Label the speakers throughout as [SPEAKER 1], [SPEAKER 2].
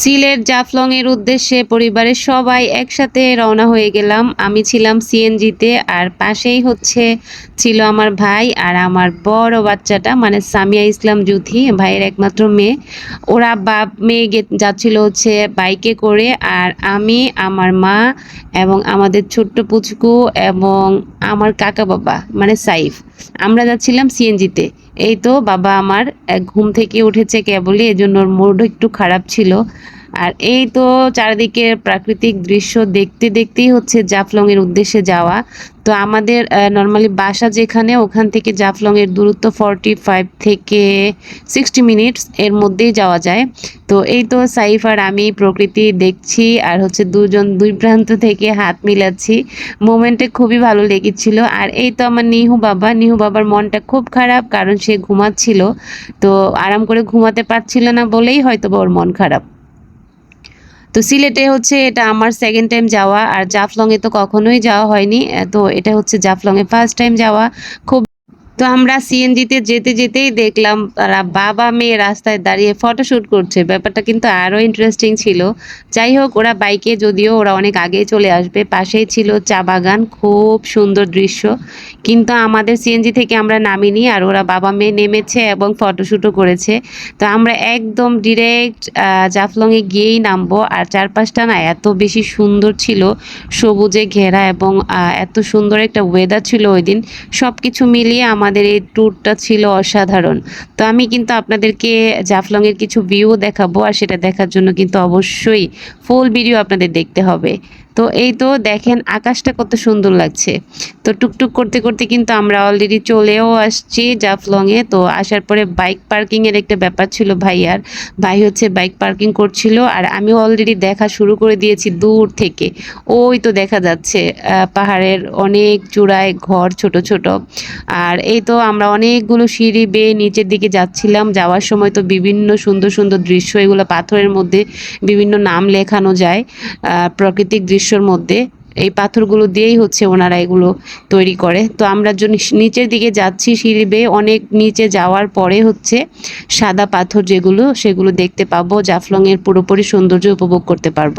[SPEAKER 1] সিলেট জাফলং এর উদ্দেশ্যে পরিবারের সবাই একসাথে রওনা হয়ে গেলাম। আমি ছিলাম সিএনজিতে আর পাশেই হচ্ছে ছিল আমার ভাই আর আমার বড় বাচ্চাটা মানে সামিয়া ইসলাম জুথি ভাইয়ের একমাত্র মেয়ে। ওরা বাপ মেয়ে যাচ্ছিল হচ্ছে বাইকে করে আর আমি, আমার মা এবং আমাদের ছোট্ট পুচকু এবং আমার কাকা বাবা মানে সাইফ। আমরা যাচ্ছিলাম সিএনজিতে। এই তো বাবা আমার ঘুম থেকে উঠেছে কেবলই, এজন্য ওর মুড একটু খারাপ ছিল। আর এই তো চারিদিকের প্রাকৃতিক দৃশ্য দেখতে দেখতেই হচ্ছে জাফলং এর উদ্দেশ্যে যাওয়া। তো আমাদের নর্মালি বাসা যেখানে, ওখান থেকে জাফলং এর দূরত্ব ফর্টি ফাইভ থেকে সিক্সটি মিনিটস এর মধ্যেই যাওয়া যায়। তো এই তো সাইফ আর আমি প্রকৃতি দেখছি আর হচ্ছে দুজন, দুই প্রান্ত থেকে হাত মিলাচ্ছি। মোমেন্টে খুবই ভালো লেগেছিল। আর এই তো আমার নিহু বাবা, নিহু বাবার মনটা খুব খারাপ কারণ সে ঘুমাচ্ছিল। তো আরাম করে ঘুমাতে পারছিল না বলেই হয়তো বা ওর মন খারাপ। তো সিলেটে হচ্ছে এটা আমার সেকেন্ড টাইম যাওয়া, আর জাফলংয়ে তো কখনোই যাওয়া হয়নি তো এটা হচ্ছে জাফলংয়ে ফার্স্ট টাইম যাওয়া, খুব তো আমরা সিএনজিতে যেতে যেতেই দেখলাম তারা বাবা মেয়ে রাস্তায় দাঁড়িয়ে ফটোশ্যুট করছে। ব্যাপারটা কিন্তু আরও ইন্টারেস্টিং ছিল। যাই হোক, ওরা বাইকে যদিও ওরা অনেক আগেই চলে আসবে, পাশেই ছিল চা বাগান, খুব সুন্দর দৃশ্য। কিন্তু আমাদের সিএনজি থেকে আমরা নামিনি আর ওরা বাবা মেয়ে নেমেছে এবং ফটোশ্যুটও করেছে। তো আমরা একদম ডিরেক্ট জাফলংয়ে গিয়েই নামবো আর চারপাশটা না এত বেশি সুন্দর ছিল, সবুজে ঘেরা এবং এত সুন্দর একটা ওয়েদার ছিল ওই দিন। সব কিছু মিলিয়ে আমাদের এই ট্যুরটা ছিল অসাধারণ। তো আমি কিন্তু আপনাদেরকে জাফলংয়ের কিছু ভিউ দেখাবো আর সেটা দেখার জন্য কিন্তু অবশ্যই ফুল ভিডিও আপনাদের দেখতে হবে। তো এই তো দেখেন আকাশটা কত সুন্দর লাগছে। তো টুকটুক করতে করতে কিন্তু আমরা অলরেডি চলেও আসছি জাফলংয়ে। তো আসার পরে বাইক পার্কিংয়ের একটা ব্যাপার ছিল ভাইয়ার। ভাই হচ্ছে বাইক পার্কিং করছিল আর আমিও অলরেডি দেখা শুরু করে দিয়েছি দূর থেকে। ওই তো দেখা যাচ্ছে পাহাড়ের অনেক চূড়ায় ঘর ছোট ছোট। আর এই তো আমরা অনেকগুলো সিঁড়ি বেয়ে নিচের দিকে যাচ্ছিলাম। যাওয়ার সময় তো বিভিন্ন সুন্দর সুন্দর দৃশ্য, এগুলো পাথরের মধ্যে বিভিন্ন নাম লেখানো যায় প্রাকৃতিক দৃশ্যর মধ্যে। এই পাথরগুলো দিয়েই হচ্ছে ওনারা এগুলো তৈরি করে। তো আমরা নিচের দিকে যাচ্ছি সিঁড়ি বেয়ে, অনেক নিচে যাওয়ার পরে হচ্ছে সাদা পাথর যেগুলো, সেগুলো দেখতে পাবো। জাফলংয়ের পুরোপুরি সৌন্দর্য উপভোগ করতে পারব।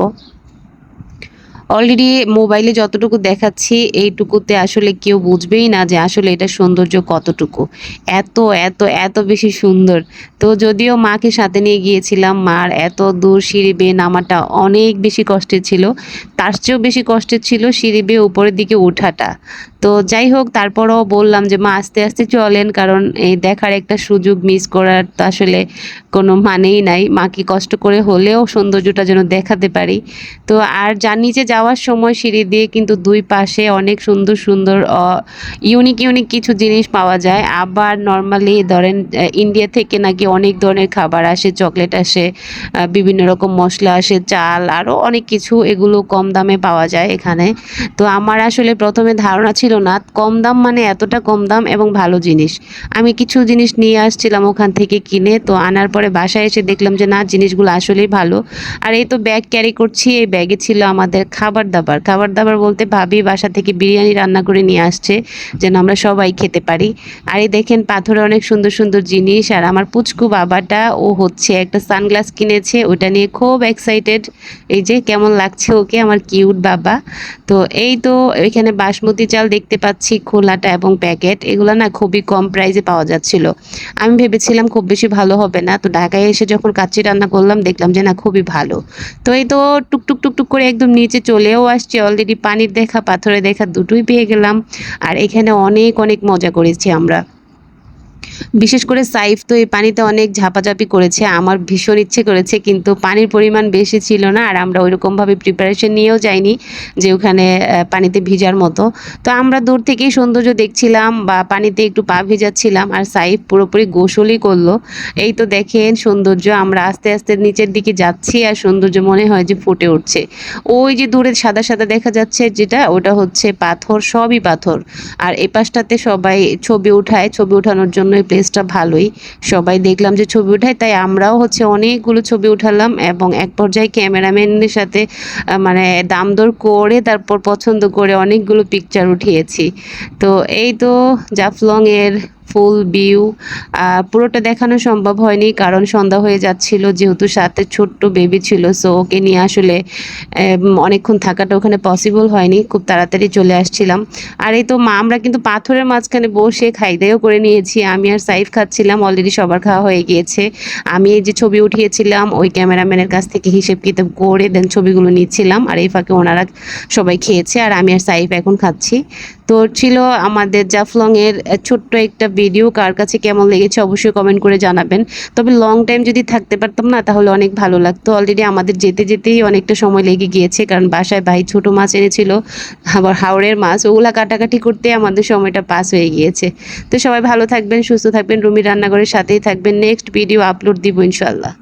[SPEAKER 1] অলরেডি মোবাইলে যতটুকু দেখাচ্ছি, এইটুকুতে আসলে কেউ বুঝবেই না যে আসলে এটা সৌন্দর্য কতটুকু। এত এত এত বেশি সুন্দর। তো যদিও মাকে সাথে নিয়ে গিয়েছিলাম, মার এত দূর সিঁড়ি বেয়ে নামাটা অনেক বেশি কষ্টের ছিল। তার চেয়েও বেশি কষ্টের ছিল সিঁড়ি বেয়ে উপরের দিকে ওঠাটা। তো যাই হোক, তারপরও বললাম যে, মা, আস্তে আস্তে চলেন, কারণ এই দেখার একটা সুযোগ মিস করার তো আসলে কোনো মানেই নাই। মাকে কষ্ট করে হলেও সৌন্দর্যটা যেন দেখাতে পারি। তো আর যার নিচে যাওয়ার সময় সিঁড়ি দিয়ে কিন্তু দুই পাশে অনেক সুন্দর সুন্দর ইউনিক ইউনিক কিছু জিনিস পাওয়া যায়। আবার নর্মালি ধরেন ইন্ডিয়া থেকে নাকি অনেক ধরনের খাবার আসে চকলেট আসে বিভিন্ন রকম মশলা আসে, চাল, আরও অনেক কিছু এগুলো কম দামে পাওয়া যায় এখানে। তো আমার আসলে প্রথমে ধারণা ছিল না কম দাম মানে এতটা কম দাম এবং ভালো জিনিস। আমি কিছু জিনিস নিয়ে আসছিলাম ওখান থেকে কিনে, তো আনার পরে বাসায় এসে দেখলাম যে না, জিনিসগুলো আসলেই ভালো। আর এই তো ব্যাগ ক্যারি করছি, এই ব্যাগে ছিল আমাদের খাবার দাবার। খাবার দাবার বলতে ভাবি বাসা থেকে বিরিয়ানি রান্না করে নিয়ে আসছে, যেন আমরা সবাই খেতে পারি। আর এই দেখেন পাথরে অনেক সুন্দর সুন্দর জিনিস, আর আমার পুচকু বাবাটা, ও হচ্ছে একটা সানগ্লাস কিনেছে, ওটা নিয়ে খুব এক্সাইটেড এই যে কেমন লাগছে ওকে, আমার কিউট বাবা। তো এই তো এখানে বাসমতি চাল দেখতে পাচ্ছি খোলাটা এবং প্যাকেট। এগুলো না খুবই কম প্রাইসে পাওয়া যাচ্ছিল। আমি ভেবেছিলাম খুব বেশি ভালো হবে না। তো ঢাকায় এসে যখন কাচ্চি রান্না করলাম, দেখলাম যে না, খুবই ভালো। তো এই তো টুকটুক টুকটুক করে একদম নিচে চলেও আসছি। অলরেডি পানির দেখা পাথরে দেখা দুটোই পেয়ে গেলাম। আর এখানে অনেক অনেক মজা করেছি আমরা। বিশেষ করে সাইফ তো এই পানিতে অনেক ঝাপাঝাপি করেছে, আমার ভীষণ ইচ্ছে করেছে, কিন্তু পানির পরিমাণ বেশি ছিল না আর আমরা ওইরকমভাবে প্রিপারেশন নিয়েও যাইনি যে ওখানে পানিতে ভিজার মতো। তো আমরা দূর থেকেই সৌন্দর্য দেখছিলাম বা পানিতে একটু পা ভিজাচ্ছিলাম আর সাইফ পুরোপুরি গোসলই করল। এই তো দেখেন সৌন্দর্য, আমরা আস্তে আস্তে নিচের দিকে যাচ্ছি আর সৌন্দর্য মনে হয় যে ফুটে উঠছে। ওই যে দূরে সাদা সাদা দেখা যাচ্ছে যেটা, ওটা হচ্ছে পাথর, সবই পাথর। আর এ পাশটাতে সবাই ছবি উঠায়, ছবি ওঠানোর জন্য এই প্লেসটা ভালোই। সবাই দেখলাম যে ছবি উঠায় তাই আমরাও হচ্ছে অনেকগুলো ছবি উঠালাম এবং এক পর্যায়ে ক্যামেরাম্যানের সাথে মানে দাম দর করে, তারপর পছন্দ করে অনেকগুলো পিকচার উঠিয়েছি। তো এই তো জাফলং এর ফুল ভিউ পুরোটা দেখানো সম্ভব হয়নি কারণ সন্ধ্যা হয়ে যাচ্ছিল, যেহেতু সাথে ছোট্ট বেবি ছিল সো ওকে নিয়ে আসলে অনেকক্ষণ থাকাটা ওখানে পসিবল হয়নি, খুব তাড়াতাড়ি চলে আসছিলাম। আর এই তো মা, আমরা কিন্তু পাথরের মাঝখানে বসে খাই দাইও করে নিয়েছি, আমি আর সাইফ খাচ্ছিলাম অলরেডি সবার খাওয়া হয়ে গিয়েছে। আমি এই যে ছবি উঠিয়েছিলাম, ওই ক্যামেরাম্যানের কাছ থেকে হিসেব কিতাব করে দেন ছবিগুলো নিচ্ছিলাম, আর এই ফাঁকে ওনারা সবাই খেয়েছে, আর আমি আর সাইফ এখন খাচ্ছি। তো ছিল আমাদের জাফলংয়ের ছোট্ট একটা ভিডিও কার কাছে কেমন লেগেছে অবশ্যই কমেন্ট করে জানাবেন। তবে লং টাইম যদি থাকতে পারতাম না, তাহলে অনেক ভালো লাগতো। অলরেডি আমাদের যেতে যেতেই অনেকটা সময় লেগে গিয়েছে, কারণ বাসায় ভাই ছোট মাছ এনেছিল, আবার হাওড়ের মাছ, ওগুলা কাটাকাটি করতে আমাদের সময়টা পাস হয়ে গিয়েছে। তো সবাই ভালো থাকবেন, সুস্থ থাকবেন রুমি রান্নাঘরের সাথেই থাকবেন। নেক্সট ভিডিও আপলোড দিব ইনশাল্লাহ